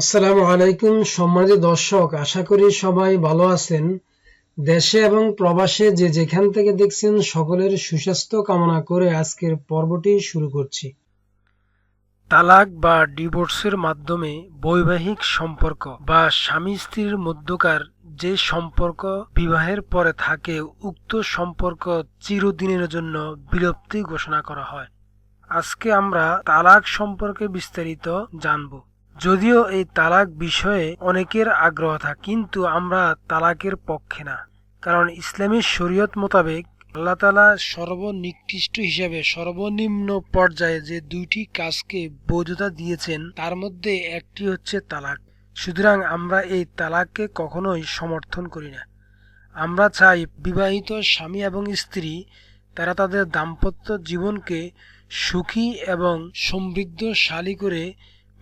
আসসালামু আলাইকুম সম্মানিত দর্শক, আশা করি সবাই ভালো আছেন। দেশে এবং প্রবাসে যে যেখান থেকে দেখছেন সকলের সুস্বাস্থ্য কামনা করে আজকের পর্বটি শুরু করছি। তালাক বা ডিভোর্সের মাধ্যমে বৈবাহিক সম্পর্ক বা স্বামী স্ত্রীর মধ্যকার যে সম্পর্ক বিবাহের পরে থাকে, উক্ত সম্পর্ক চিরদিনের জন্য বিলুপ্তি ঘোষণা করা হয়। আজকে আমরা তালাক সম্পর্কে বিস্তারিত জানব। যদিও এই তালাক বিষয়ে অনেকের আগ্রহ থাকে, কিন্তু আমরা তালাকের পক্ষে না। কারণ ইসলামী শরীয়ত মোতাবেক আল্লাহ তালা সর্বনিকৃষ্ট হিসেবে সর্বনিম্ন পর্যায়ে যে দুইটি কাজকে বৈধতা দিয়েছেন, তার মধ্যে একটি হচ্ছে তালাক। সুতরাং আমরা এই তালাককে কখনোই সমর্থন করি না। আমরা চাই বিবাহিত স্বামী এবং স্ত্রী, তারা তাদের দাম্পত্য জীবনকে সুখী এবং সমৃদ্ধশালী করে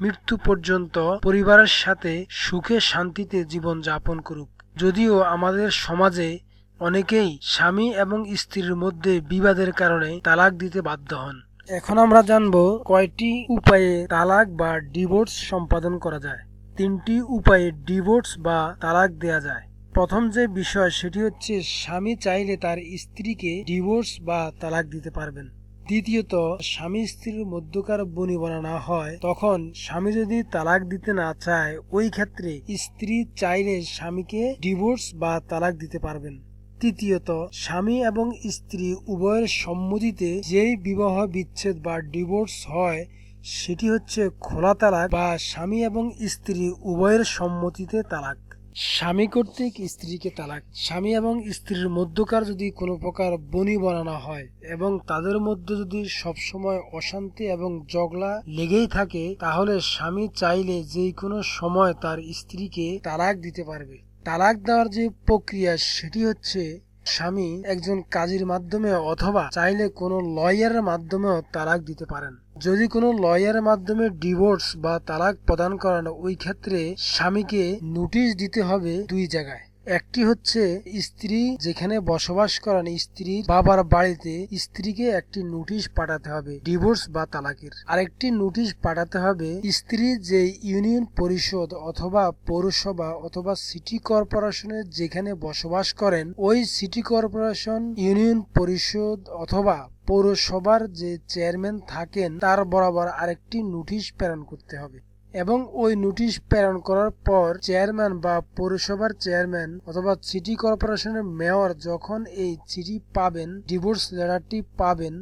মৃত্যু পর্যন্ত পরিবারের সাথে সুখে শান্তিতে জীবন যাপন করুক। যদিও আমাদের সমাজে অনেকেই স্বামী এবং স্ত্রীর মধ্যে বিবাদের কারণে তালাক দিতে বাধ্য হন। এখন আমরা জানব কয়টি উপায়ে তালাক বা ডিভোর্স সম্পাদন করা যায়। তিনটি উপায়ে ডিভোর্স বা তালাক দেয়া যায়। প্রথম যে বিষয়, সেটি হচ্ছে স্বামী চাইলে তার স্ত্রীকে ডিভোর্স বা তালাক দিতে পারবেন। দ্বিতীয়ত, স্বামী স্ত্রীর মধ্যকার বনিবনা না হয়, তখন স্বামী যদি তালাক দিতে না চায়, ওই ক্ষেত্রে স্ত্রী চাইলে স্বামীকে ডিভোর্স বা তালাক দিতে পারবেন। তৃতীয়ত, স্বামী এবং স্ত্রী উভয়ের সম্মতিতে যেই বিবাহ বিচ্ছেদ বা ডিভোর্স হয়, সেটি হচ্ছে খোলা তালাক বা স্বামী এবং স্ত্রী উভয়ের সম্মতিতে তালাক। স্বামী কর্তৃক স্ত্রীকে তালাক। স্বামী এবং স্ত্রীর মধ্যকার যদি কোনো প্রকার বনি বানানো হয় এবং তাদের মধ্যে যদি সবসময় অশান্তি এবং জগলা লেগেই থাকে, তাহলে স্বামী চাইলে যে কোনো সময় তার স্ত্রীকে তালাক দিতে পারবে। তালাক দেওয়ার যে প্রক্রিয়া, সেটি হচ্ছে স্বামী একজন কাজীর মাধ্যমে অথবা চাইলে কোনো লয়ারের মাধ্যমেও তালাক দিতে পারেন। যদি কোনো লয়ারের মাধ্যমে ডিভোর্স বা তালাক প্রদান করেন, ওই ক্ষেত্রে স্বামীকে নোটিশ দিতে হবে দুই জায়গায়। একটি হচ্ছে স্ত্রী যেখানে বসবাস করেন স্ত্রীর বাবার বাড়িতে স্ত্রীকে একটি নোটিশ পাঠাতে হবে ডিভোর্স বা তালাকের। আরেকটি নোটিশ পাঠাতে হবে স্ত্রী যে ইউনিয়ন পরিষদ অথবা পৌরসভা অথবা সিটি কর্পোরেশনের যেখানে বসবাস করেন, ওই সিটি কর্পোরেশন, ইউনিয়ন পরিষদ অথবা পৌরসভার যে চেয়ারম্যান থাকেন, তার বরাবর আরেকটি নোটিশ প্রেরণ করতে হবে। এবং ওই নোটিশ প্রেরণ করার পর চেয়ারম্যান বা পৌরসভার চেয়ারম্যান অথবা সিটি কর্পোরেশনের মেয়র যখন এই চিঠি পাবেন, ডিভোর্স লেটারটি পাবেন,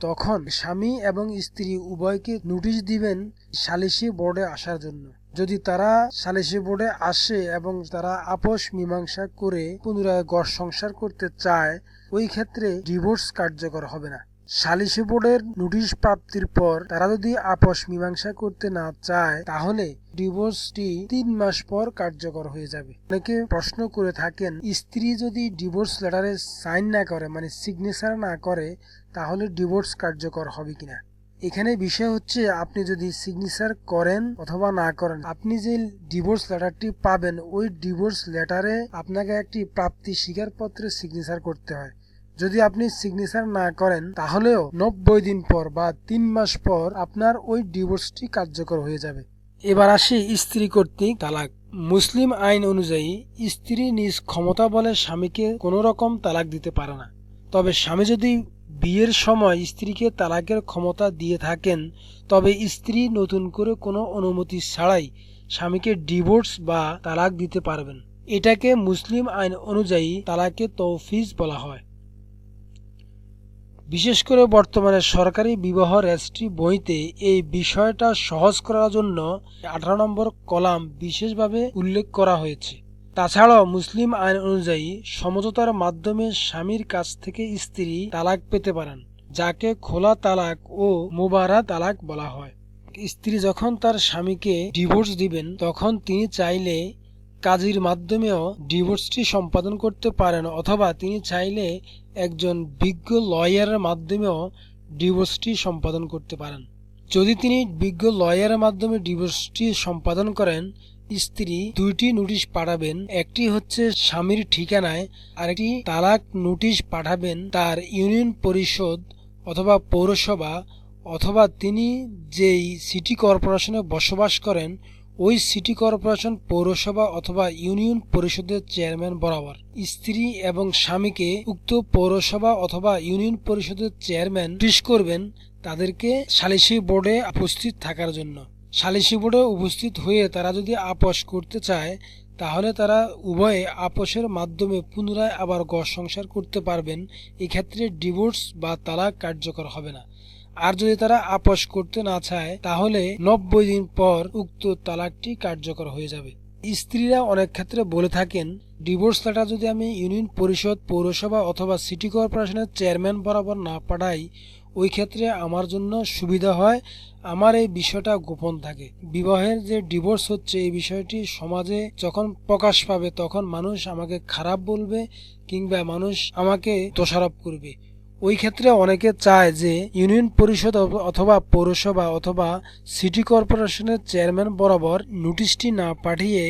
তখন স্বামী এবং স্ত্রী উভয়কে নোটিশ দিবেন সালিসি বোর্ডে আসার জন্য। যদি তারা সালিসি বোর্ডে আসে এবং তারা আপোষ মীমাংসা করে পুনরায় গড় সংসার করতে চায় ওই ক্ষেত্রে ডিভোর্স কার্যকর হবে না। সালিসি বোর্ডের নোটিশ প্রাপ্তির পর তারা যদি আপস মীমাংসা করতে না চায়, তাহলে ডিভোর্সটি তিন মাস পর কার্যকর হয়ে যাবে। অনেকে প্রশ্ন করে থাকেন, স্ত্রী যদি ডিভোর্স লেটারে সাইন না করে মানে সিগনেচার না করে, তাহলে ডিভোর্স কার্যকর হবে কিনা? এখানে বিষয় হচ্ছে, আপনি যদি সিগনেচার করেন অথবা না করেন, আপনি যে ডিভোর্স লেটারটি পাবেন, ওই ডিভোর্স লেটারে আপনাকে একটি প্রাপ্তি স্বীকারপত্রে সিগনেচার করতে হয়। যদি আপনি সিগনেচার না করেন, তাহলেও নব্বই দিন পর বা তিন মাস পর আপনার ওই ডিভোর্সটি কার্যকর হয়ে যাবে। এবার আসি স্ত্রী কর্তৃক তালাক। মুসলিম আইন অনুযায়ী, স্ত্রী নিজ ক্ষমতা বলে স্বামীকে কোনো রকম তালাক দিতে পারে না। তবে স্বামী যদি বিয়ের সময় স্ত্রীকে তালাকের ক্ষমতা দিয়ে থাকেন, তবে স্ত্রী নতুন করে কোনো অনুমতি ছাড়াই স্বামীকে ডিভোর্স বা তালাক দিতে পারবেন। এটাকে মুসলিম আইন অনুযায়ী তালাকে তৌফিজ বলা হয়। বিশেষ করে বর্তমানে সরকারি বিবাহ রেজিস্ট্রি বইতে এই বিষয়টা সহজ করার জন্য আঠারো নম্বর কলাম বিশেষভাবে উল্লেখ করা হয়েছে। তাছাড়াও মুসলিম আইন অনুযায়ী সমঝোতার মাধ্যমে স্বামীর কাছ থেকে স্ত্রী তালাক পেতে পারেন, যাকে খোলা তালাক ও মুবারা তালাক বলা হয়। স্ত্রী যখন তার স্বামীকে ডিভোর্স দিবেন, তখন তিনি চাইলে কাজীর মাধ্যমেও ডিভোর্সটি সম্পাদন করতে পারেন, অথবা তিনি চাইলে একজন বিজ্ঞ লয়ারের মাধ্যমেও ডিভোর্সটি সম্পাদন করতে পারেন। যদি তিনি বিজ্ঞ লয়ারের মাধ্যমে ডিভোর্সটি সম্পাদন করেন, স্ত্রী দুইটি নোটিশ পাঠাবেন, একটি হচ্ছে স্বামীর ঠিকানায়, আরেকটি তালাক নোটিশ পাঠাবেন তার ইউনিয়ন পরিষদ অথবা পৌরসভা, অথবা তিনি যেই সিটি কর্পোরেশনে বসবাস করেন ওই সিটি কর্পোরেশন পৌরসভা অথবা ইউনিয়ন পরিষদের চেয়ারম্যান বরাবর। স্ত্রী এবং স্বামীকে উক্ত পৌরসভা অথবা ইউনিয়ন পরিষদের চেয়ারম্যান নোটিশ করবেন তাদেরকে সালিসি বোর্ডে উপস্থিত থাকার জন্য। সালিসি বোর্ডে উপস্থিত হয়ে তারা যদি আপোষ করতে চায়, তাহলে তারা উভয়ে আপোষের মাধ্যমে পুনরায় আবার গড় সংসার করতে পারবেন। এক্ষেত্রে ডিভোর্স বা তালাক কার্যকর হবে না। আর যদি তারা আপোষ করতে না চায়, তাহলে নব্বই দিন পর উক্ত তালাকটি কার্যকর হয়ে যাবে। স্ত্রীরা অনেক ক্ষেত্রে বলে থাকেন, ডিভোর্স লেটার যদি আমি ইউনিয়ন পরিষদ, পৌরসভা অথবা সিটি কর্পোরেশনের চেয়ারম্যান বরাবর না পাঠাই, ওই ক্ষেত্রে আমার জন্য সুবিধা হয়। আমার এই বিষয়টা গোপন থাকে। বিবাহের যে ডিভোর্স হচ্ছে, এই বিষয়টি সমাজে যখন প্রকাশ পাবে, তখন মানুষ আমাকে খারাপ বলবে কিংবা মানুষ আমাকে দোষারোপ করবে। ওই ক্ষেত্রে অনেকে চায় যে ইউনিয়ন পরিষদ অথবা পৌরসভা অথবা সিটি কর্পোরেশনের চেয়ারম্যান বরাবর নোটিশটি না পাঠিয়ে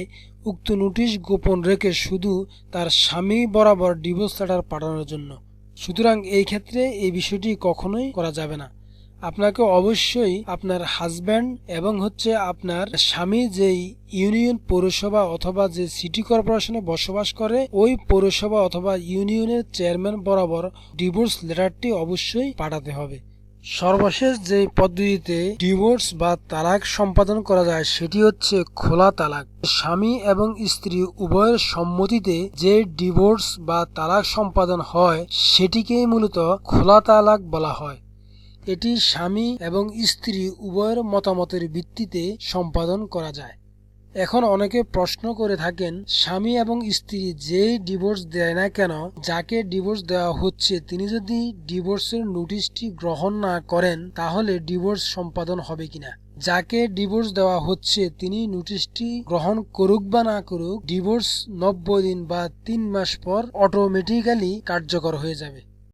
উক্ত নোটিশ গোপন রেখে শুধু তার স্বামী বরাবর ডিভোর্স লেটার পাঠানোর জন্য। সুতরাং এই ক্ষেত্রে এই বিষয়টি কখনোই করা যাবে না। আপনাকে অবশ্যই আপনার হাজব্যান্ড এবং হচ্ছে আপনার স্বামী যেই ইউনিয়ন পৌরসভা অথবা যে সিটি কর্পোরেশনে বসবাস করে, ওই পৌরসভা অথবা ইউনিয়নের চেয়ারম্যান বরাবর ডিভোর্স লেটারটি অবশ্যই পাঠাতে হবে। সর্বশেষ যে পদ্ধতিতে ডিভোর্স বা তালাক সম্পাদন করা যায়, সেটি হচ্ছে খোলা তালাক। স্বামী এবং স্ত্রী উভয়ের সম্মতিতে যে ডিভোর্স বা তালাক সম্পাদন হয়, সেটিকেই মূলত খোলা তালাক বলা হয়। এটি স্বামী এবং স্ত্রী উভয়ের মতামতের ভিত্তিতে সম্পাদন করা যায়। এখন অনেকে প্রশ্ন করে থাকেন, স্বামী এবং স্ত্রী যেই ডিভোর্স দেয় না কেন, যাকে ডিভোর্স দেওয়া হচ্ছে, তিনি যদি ডিভোর্সের নোটিশটি গ্রহণ না করেন, তাহলে ডিভোর্স সম্পাদন হবে কিনা? যাকে ডিভোর্স দেওয়া হচ্ছে, তিনি নোটিশটি গ্রহণ করুক বা না করুক, ডিভোর্স নব্বই দিন বা তিন মাস পর অটোমেটিক্যালি কার্যকর হয়ে যাবে।